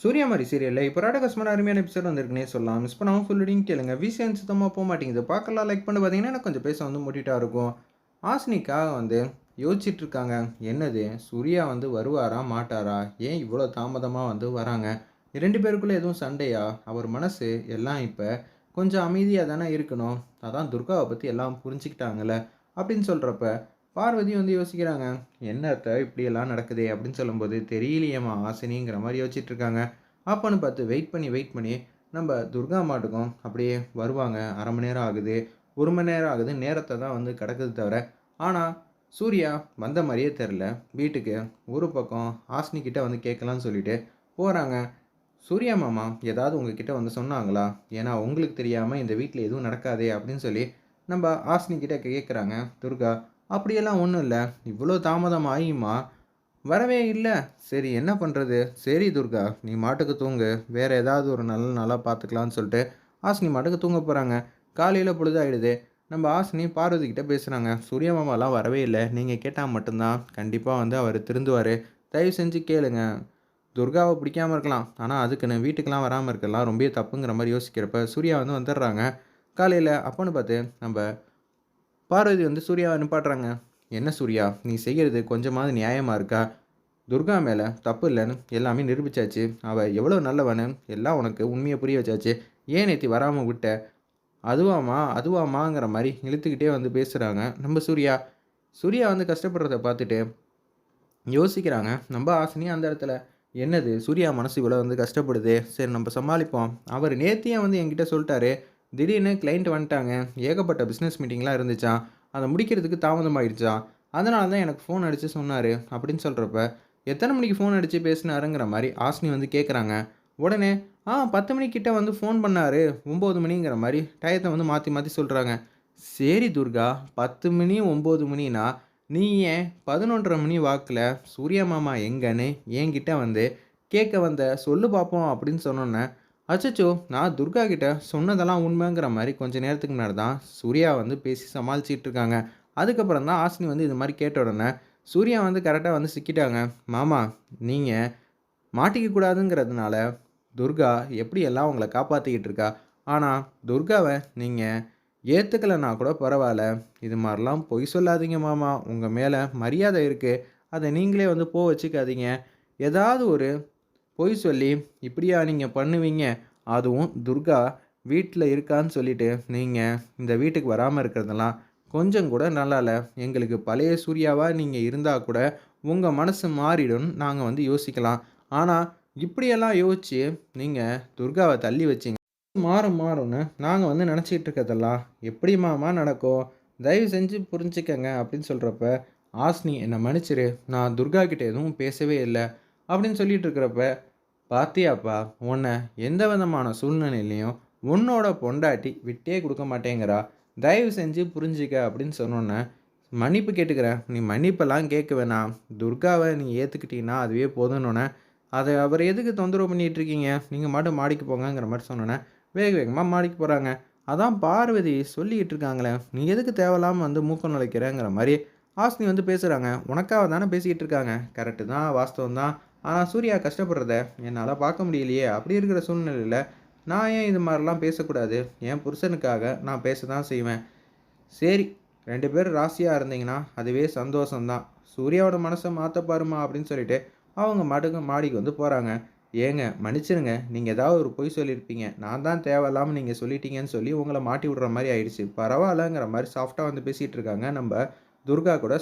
சூர்யா மாதிரி சீரியலில் இப்போ ராடகஸ்மன் அருமையான எபிசோட் வந்திருக்குனே சொல்லலாம். மிஸ் பண்ணாமல் ஃபுல்லுடையும் கேளுங்க. விசியன் சுத்தமாக போக மாட்டேங்குது. பார்க்கலாம் லைக் பண்ணி பார்த்தீங்கன்னா எனக்கு கொஞ்சம் பேச வந்து முட்டிட்டா இருக்கும். ஆஸ்னிக்காக வந்து யோசிச்சுட்டு இருக்காங்க. என்னது? சூர்யா வந்து வருவாரா மாட்டாரா? ஏன் இவ்வளோ தாமதமாக வந்து வராங்க? ரெண்டு பேருக்குள்ளே எதுவும் சண்டையா? அவர் மனசு எல்லாம் இப்போ கொஞ்சம் அமைதியாக தானே இருக்கணும். அதான் துர்காவை பற்றி எல்லாம் புரிஞ்சுக்கிட்டாங்கல்ல. அப்படின்னு சொல்கிறப்ப பார்வதி வந்து யோசிக்கிறாங்க என்னத்த இப்படியெல்லாம் நடக்குதே? அப்படின்னு சொல்லும்போது தெரியலையேம்மா ஆசினிங்கிற மாதிரி யோசிச்சுட்டு இருக்காங்க அப்போன்னு பார்த்து வெயிட் பண்ணி வெயிட் பண்ணி நம்ம துர்கா மாட்டுக்கும் அப்படியே வருவாங்க. அரை மணி நேரம் ஆகுது. ஒரு மணி நேரம் ஆகுது. நேரத்தை தான் வந்து கிடக்குது தவிர ஆனால் சூர்யா வந்த மாதிரியே தெரில வீட்டுக்கு ஒரு பக்கம் ஆசினி வந்து கேட்கலான்னு சொல்லிட்டு போகிறாங்க சூர்யா மாமா ஏதாவது உங்ககிட்ட வந்து சொன்னாங்களா? ஏன்னா உங்களுக்கு தெரியாமல் இந்த வீட்டில் எதுவும் நடக்காதே? அப்படின்னு சொல்லி நம்ம ஆசினி கேட்குறாங்க துர்கா அப்படியெல்லாம் ஒன்றும் இல்லை. இவ்வளோ தாமதம் ஆகியுமா வரவே இல்லை. சரி என்ன பண்ணுறது சரி துர்கா நீ மாட்டுக்கு தூங்கு. வேறு ஏதாவது ஒரு நல்ல நாளாக பார்த்துக்கலான்னு சொல்லிட்டு ஆசினி மாட்டுக்கு தூங்க போகிறாங்க காலையில் பொழுதாயிடுது. நம்ம ஆசினி பார்வதி கிட்ட பேசுகிறாங்க சூரிய மாமாலாம் வரவே இல்லை. நீங்கள் கேட்டால் மட்டும்தான். கண்டிப்பாக வந்து அவர் திருந்துவார். தயவு செஞ்சு கேளுங்க. துர்காவை பிடிக்காமல் இருக்கலாம். ஆனால் அதுக்குன்னு வீட்டுக்கெலாம் வராமல் இருக்கலாம் ரொம்ப தப்புங்கிற மாதிரி யோசிக்கிறப்ப சூர்யா வந்து வந்துடுறாங்க. காலையில் அப்போன்னு பார்த்து நம்ம பார்வதி வந்து சூர்யாவை அனுப்பாடுறாங்க என்ன சூர்யா? நீ செய்கிறது கொஞ்சமாவது நியாயமாக இருக்கா? துர்கா மேலே தப்பு இல்லைன்னு எல்லாமே நிரூபிச்சாச்சு. அவள் எவ்வளோ நல்லவனு எல்லாம் உனக்கு உண்மையை புரிய வச்சாச்சு. ஏன் நேத்தி வராமல் விட்ட? அதுவாமா அதுவாமாங்கிற மாதிரி இழுத்துக்கிட்டே வந்து பேசுகிறாங்க நம்ம சூர்யா. சூர்யா வந்து கஷ்டப்படுறத பார்த்துட்டு யோசிக்கிறாங்க. நம்ம ஆசனையும் அந்த இடத்துல என்னது? சூர்யா மனசு இவ்வளோ வந்து கஷ்டப்படுது. சரி நம்ம சமாளிப்போம். அவர் நேத்தியே வந்து என்கிட்ட சொல்லிட்டாரு. திடீர்னு கிளைண்ட் வந்துட்டாங்க. ஏகப்பட்ட பிஸ்னஸ் மீட்டிங்லாம் இருந்துச்சா? அதை முடிக்கிறதுக்கு தாமதமாகிடுச்சா அதனால தான் எனக்கு ஃபோன் அடித்து சொன்னார் அப்படின்னு சொல்கிறப்ப எத்தனை மணிக்கு ஃபோன் அடித்து பேசினாருங்கிற மாதிரி ஆஸ்னி வந்து கேட்குறாங்க உடனே ஆ பத்து மணிக்கிட்ட வந்து ஃபோன் பண்ணார். ஒம்பது மணிங்கிற மாதிரி டயத்தை வந்து மாற்றி மாற்றி சொல்கிறாங்க சரி துர்கா பத்து மணி ஒம்பது மணினா நீ ஏன் பதினொன்றரை மணி வாக்கில் சூரிய மாமா எங்கன்னு என்கிட்ட வந்து கேட்க வந்த சொல்லு பார்ப்போம் அப்படின்னு சொன்னோன்னே அச்சச்சோ நான் துர்கா கிட்ட சொன்னதெல்லாம் உண்மைங்கிற மாதிரி கொஞ்சம் நேரத்துக்கு முன்னாடி தான் சூர்யா வந்து பேசி சமாளிச்சிட்டு இருக்காங்க. அதுக்கப்புறம் தான் ஆசினி வந்து இது மாதிரி கேட்ட உடனே சூர்யா வந்து கரெக்டாக வந்து சிக்கிட்டாங்க. மாமா நீங்கள் மாட்டிக்க கூடாதுங்கிறதுனால துர்கா எப்படியெல்லாம் உங்களை காப்பாற்றிக்கிட்டு இருக்கா? ஆனால் துர்காவை நீங்கள் ஏற்றுக்கலைன்னா கூட பரவாயில்ல. இது மாதிரிலாம் பொய் சொல்லாதீங்க மாமா. உங்கள் மேலே மரியாதை இருக்குது அதை நீங்களே வந்து போ வச்சுக்காதீங்க. ஏதாவது ஒரு பொய் சொல்லி இப்படியா நீங்கள் பண்ணுவீங்க? அதுவும் துர்கா வீட்டில் இருக்கான்னு சொல்லிட்டு நீங்கள் இந்த வீட்டுக்கு வராமல் இருக்கிறதெல்லாம் கொஞ்சம் கூட நல்லா இல்லை எங்களுக்கு பழைய சூர்யாவாக நீங்கள் இருந்தால் கூட உங்கள் மனசு மாறிடும் நாங்கள் வந்து யோசிக்கலாம். ஆனால் இப்படியெல்லாம் யோசித்து நீங்கள் துர்காவை தள்ளி வச்சிங்க. மாறும் மாறும்னு நாங்கள் வந்து நினச்சிக்கிட்டு இருக்கிறதெல்லாம் எப்படி மாமா நடக்கும் தயவு செஞ்சு புரிஞ்சுக்கங்க அப்படின்னு சொல்கிறப்ப ஆஸ்னி என்னை மன்னிச்சிரு. நான் துர்கா கிட்டே எதுவும் பேசவே இல்லை அப்படின்னு சொல்லிட்டு இருக்கிறப்ப பாத்தியாப்பா உன்னை எந்த விதமான சூழ்நிலையிலையும் உன்னோட பொண்டாட்டி விட்டே கொடுக்க மாட்டேங்கிறா. தயவு செஞ்சு புரிஞ்சிக்க அப்படின்னு சொன்னோன்னே மன்னிப்பு கேட்டுக்கிறேன். நீ மன்னிப்பெல்லாம் கேட்க வேணாம். துர்காவை நீ ஏற்றுக்கிட்டீங்கன்னா அதுவே போதுன்னொன்னே அதை அவர் எதுக்கு தொந்தரவு பண்ணிகிட்டு இருக்கீங்க நீங்கள் மட்டும் மாடிக்கு போங்கங்கிற மாதிரி சொன்னோன்னே வேக வேகமாக மாடிக்கு போகிறாங்க அதான் பார்வதி சொல்லிக்கிட்டு இருக்காங்களே நீ எதுக்கு தேவையில்லாமல் வந்து மூக்கம் நுழைக்கிறேங்கிற மாதிரி ஆஸ்னி வந்து பேசுகிறாங்க உனக்காக தானே பேசிக்கிட்டு இருக்காங்க கரெக்டு தான் வாஸ்தவம் தான். ஆனால் சூர்யா கஷ்டப்படுறத என்னால் பார்க்க முடியலையே. அப்படி இருக்கிற சூழ்நிலையில் நான் ஏன் இது மாதிரிலாம் பேசக்கூடாது? என் புருஷனுக்காக நான் பேச தான் செய்வேன். சரி ரெண்டு பேரும் ராசியாக இருந்தீங்கன்னா அதுவே சந்தோஷம்தான். சூர்யாவோட மனசை மாற்ற பாருமா அப்படின்னு சொல்லிட்டு அவங்க மாட்டுக்கு மாடிக்கு வந்து போகிறாங்க ஏங்க மன்னிச்சிருங்க. நீங்கள் ஏதாவது ஒரு பொய் சொல்லியிருப்பீங்க. நான் தான் தேவையில்லாமல் நீங்கள் சொல்லிட்டீங்கன்னு சொல்லி உங்களை மாட்டி விடுற மாதிரி ஆயிடுச்சு. பரவாயில்லங்கிற மாதிரி சாஃப்டாக வந்து பேசிகிட்டு இருக்காங்க நம்ம துர்கா கூட